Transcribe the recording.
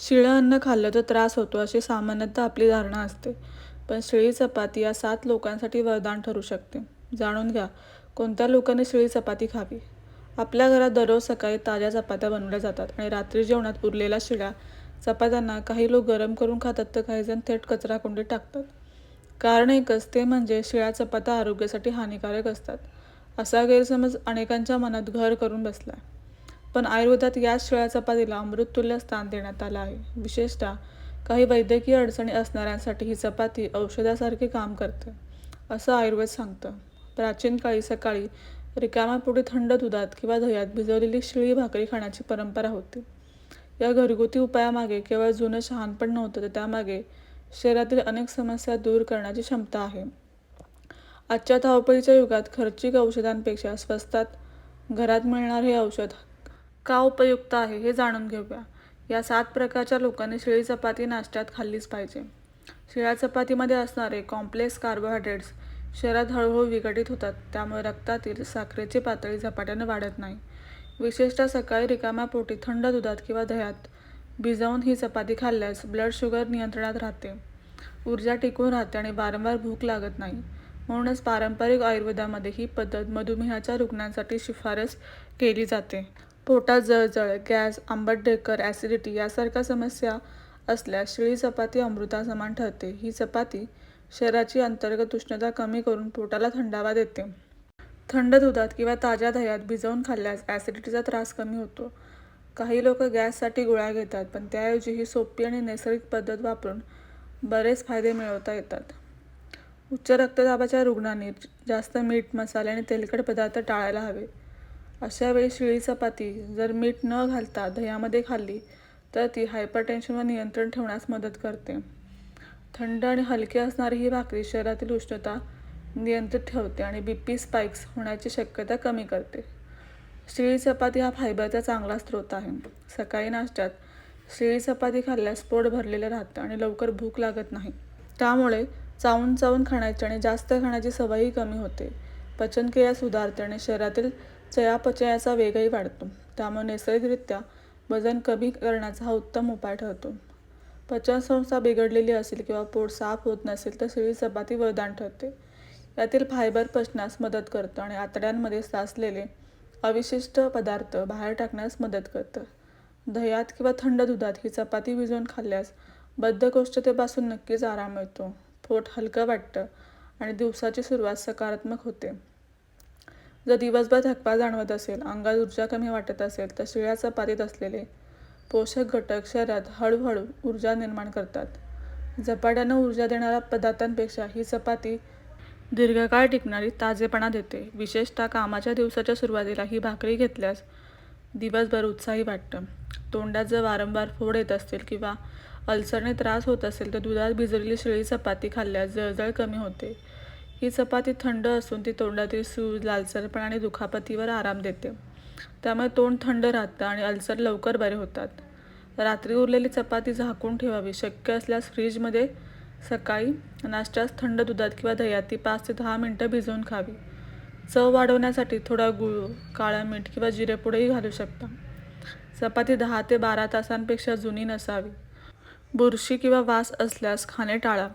शिळं अन्न खाल्लं तर त्रास होतो अशी सामान्यतः आपली धारणा असते. पण शिळी चपाती या सात लोकांसाठी वरदान ठरू शकते. जाणून घ्या कोणत्या लोकांनी शिळी चपाती खावी? आपल्या घरात दररोज सकाळी ताज्या चपात्या बनवल्या जातात आणि रात्री जेवणात उरलेल्या शिळ्या चपात्यांना काही लोक गरम करून खातात तर काही जण थेट कचरा कुंडीत टाकतात. कारण एकच ते म्हणजे शिळ्या चपात्या आरोग्यासाठी हानिकारक असतात. असा गैरसमज अनेकांच्या मनात घर करून बसला आहे पण आयुर्वेदात याच शिळ्या चपातीला अमृततुल्य स्थान देण्यात आलं आहे. विशेषतः काही वैद्यकीय अडचणी असणाऱ्यांसाठी ही चपाती औषधासारखे काम करते असं आयुर्वेद सांगतं. प्राचीन काळी सकाळी रिकामापुढे थंड दुधात किंवा दह्यात भिजवलेली शिळी भाकरी खाण्याची परंपरा होती. या घरगुती उपायामागे केवळ जुनं शहाणपण नव्हतं तर त्यामागे शरीरातील अनेक समस्या दूर करण्याची क्षमता आहे. आजच्या धावपळीच्या युगात खर्चिक औषधांपेक्षा स्वस्तात घरात मिळणारे हे औषध का उपयुक्त आहे हे जाणून घेऊया. या सात प्रकारच्या लोकांनी शिळी चपाती नाश्त्यात खाल्लीच पाहिजे. शिळ्या चपातीमध्ये असणारे कॉम्प्लेक्स कार्बोहायड्रेट्स शरीरात हळूहळू विघटित होतात. त्यामुळे रक्तातील साखरेची पातळी झपाट्याने वाढत नाही. विशेषतः सकाळी रिकाम्या पोटी थंड दुधात किंवा दह्यात भिजवून ही चपाती खाल्ल्यास ब्लड शुगर नियंत्रणात राहते. ऊर्जा टिकून राहते आणि वारंवार भूक लागत नाही. म्हणूनच पारंपरिक आयुर्वेदामध्ये ही पद्धत मधुमेहाच्या रुग्णांसाठी शिफारस केली जाते. पोटात जळजळ गॅस आंबट ढेकर ॲसिडिटी यासारख्या समस्या असल्यास शिळी चपाती अमृतासमान ठरते. ही चपाती शरीराची अंतर्गत उष्णता कमी करून पोटाला थंडावा देते. थंड दुधात किंवा ताज्या दह्यात भिजवून खाल्ल्यास ॲसिडिटीचा त्रास कमी होतो. काही लोक गॅससाठी गोळ्या घेतात पण त्याऐवजी ही सोपी आणि नैसर्गिक पद्धत वापरून बरेच फायदे मिळवता येतात. उच्च रक्तदाबाच्या रुग्णांनी जास्त मीठ मसाले आणि तेलकट पदार्थ टाळायला हवे. अशा वेळी शिळी चपाती जर मीठ न घालता दह्यामध्ये खाल्ली तर ती हायपरटेन्शनवर नियंत्रण ठेवण्यास मदत करते. थंड आणि हलकी असणारी ही भाकरी शरीरातील उष्णता नियंत्रित ठेवते आणि बी पी स्पाइक्स होण्याची शक्यता कमी करते. शिळी चपाती हा फायबरचा चांगला स्रोत आहे. सकाळी नाश्त्यात शिळी चपाती खाल्ल्यास पोट भरलेलं राहतं आणि लवकर भूक लागत नाही. त्यामुळे चावून चावून खाण्याची आणि जास्त खाण्याची सवयही कमी होते. पचनक्रिया सुधारते आणि शरीरातील चयापचयाचा वेगही वाढतो. त्यामुळे नैसर्गिकरित्या वजन कमी करण्याचा हा उत्तम उपाय ठरतो. पचनसंस्था बिघडलेली असेल किंवा पोट साफ होत नसेल तर शिळी चपाती वरदान ठरते. यातील फायबर पचनास मदत करतं आणि आतड्यांमध्ये साचलेले अविशिष्ट पदार्थ बाहेर टाकण्यास मदत करतं. दह्यात किंवा थंड दुधात ही चपाती भिजवून खाल्ल्यास बद्धकोष्ठतेपासून नक्कीच आराम मिळतो. पोट हलकं वाटतं आणि दिवसाची सुरुवात सकारात्मक होते. जर दिवसभर थकवा जाणवत असेल अंगात ऊर्जा कमी वाटत असेल तर शिळ्या चपातीत असलेले पोषक घटक शरीरात हळूहळू ऊर्जा निर्माण करतात. झपाट्यानं ऊर्जा देणाऱ्या पदार्थांपेक्षा ही चपाती दीर्घकाळ टिकणारी ताजेपणा देते. विशेषतः कामाच्या दिवसाच्या सुरुवातीला ही भाकरी घेतल्यास दिवसभर उत्साही वाटतं. तोंडात जर वारंवार फोड येत असतील किंवा अल्सरने त्रास होत असेल तर दुधात भिजलेली शिळी चपाती खाल्ल्यास जळजळ कमी होते. ही चपाती थंड असून ती तोंडातील सूज लालसरपण आणि दुखापतीवर आराम देते. त्यामुळे तोंड थंड राहतं आणि अल्सर लवकर बरे होतात. रात्री उरलेली चपाती झाकून ठेवावी. शक्य असल्यास फ्रीजमध्ये सकाळी नाश्त्यास थंड दुधात किंवा दह्यात ती पाच ते दहा मिनटं भिजवून खावी. चव वाढवण्यासाठी थोडा गुळ काळा मीठ किंवा जिरेपुडेही घालू शकता. चपाती दहा ते बारा तासांपेक्षा जुनी नसावी. बुरशी किंवा वास असल्यास खाणे टाळा.